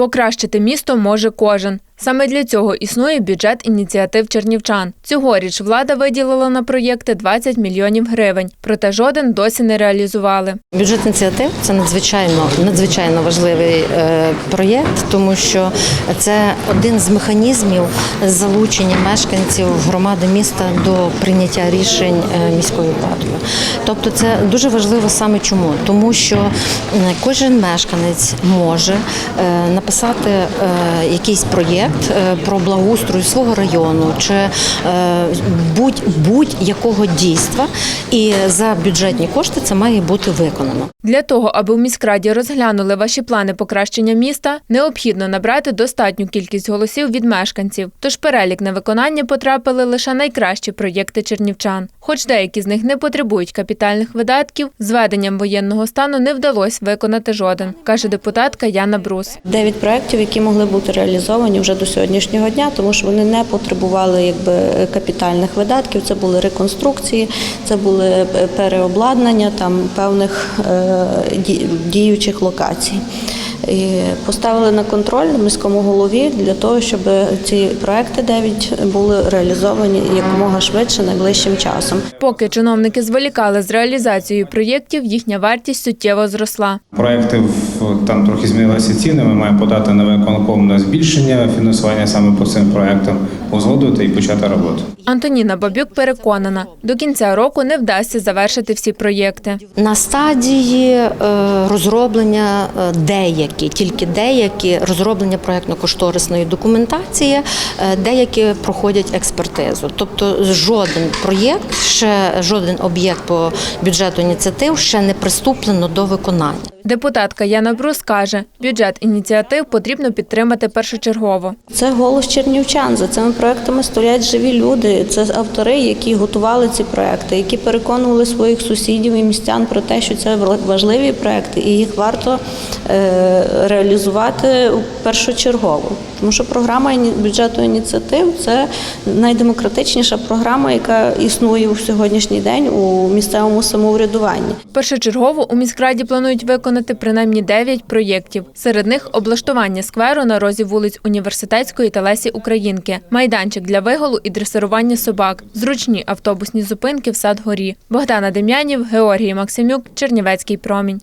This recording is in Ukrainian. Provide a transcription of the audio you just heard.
Покращити місто може кожен. Саме для цього існує бюджет ініціатив чернівчан. Цьогоріч влада виділила на проєкти 20 мільйонів гривень, проте жоден досі не реалізували. Бюджет ініціатив це надзвичайно надзвичайно важливий е, проєкт, тому що це один з механізмів залучення мешканців громади міста до прийняття рішень е, міською владою. Тобто, це дуже важливо саме чому, тому що кожен мешканець може е, написати е, якийсь проєкт е, про благоустрою свого району чи е, будь будь-якого дійства, і за бюджетні кошти це має бути виконано. Для того, аби в міськраді розглянули ваші плани покращення міста, необхідно набрати достатню кількість голосів від мешканців. Тож перелік на виконання потрапили лише найкращі проєкти чернівчан. Хоч деякі з них не потребують капітальних видатків, з введенням воєнного стану не вдалося виконати жоден, каже депутатка Яна Брус. Дев'ять проєктів, які могли бути реалізовані вже до сьогоднішнього дня, тому що вони не потребували якби капітальних видатків. Це були реконструкції, це були е, переобладнання там певних е, діючих локацій. І поставили на контроль міському голові для того, щоб ці проекти 9 були реалізовані якомога швидше найближчим часом. Поки чиновники зволікали з реалізацією проєктів, їхня вартість суттєво зросла. Проекти в- там трохи змінилися ціни. Ми маємо подати на виконком на збільшення фінансування саме по цим проектам, узгодити і почати роботу. Антоніна Бабюк переконана, до кінця року не вдасться завершити всі проєкти. На стадії е, розроблення е, деякі, тільки деякі розроблення проєктно-кошторисної документації, е, деякі проходять експертизу. Тобто жоден проєкт, ще жоден об'єкт по бюджету ініціатив ще не приступлено до виконання. Депутатка Яна Брус каже, бюджет ініціатив потрібно підтримати першочергово. Це голос чернівчан. За цими проектами стоять живі люди. Це автори, які готували ці проекти, які переконували своїх сусідів і містян про те, що це важливі проекти, і їх варто е, реалізувати першочергово. Тому що програма бюджету ініціатив це найдемократичніша програма, яка існує у сьогоднішній день у місцевому самоврядуванні. Першочергово у міськраді планують виконати принаймні 9 проєктів. Серед них облаштування скверу на розі вулиць Університетської та Лесі Українки, майданчик для виголу і дресирування собак, зручні автобусні зупинки в Садгорі. Богдана Дем'янів, Георгій Максимюк, Чернівецький промінь.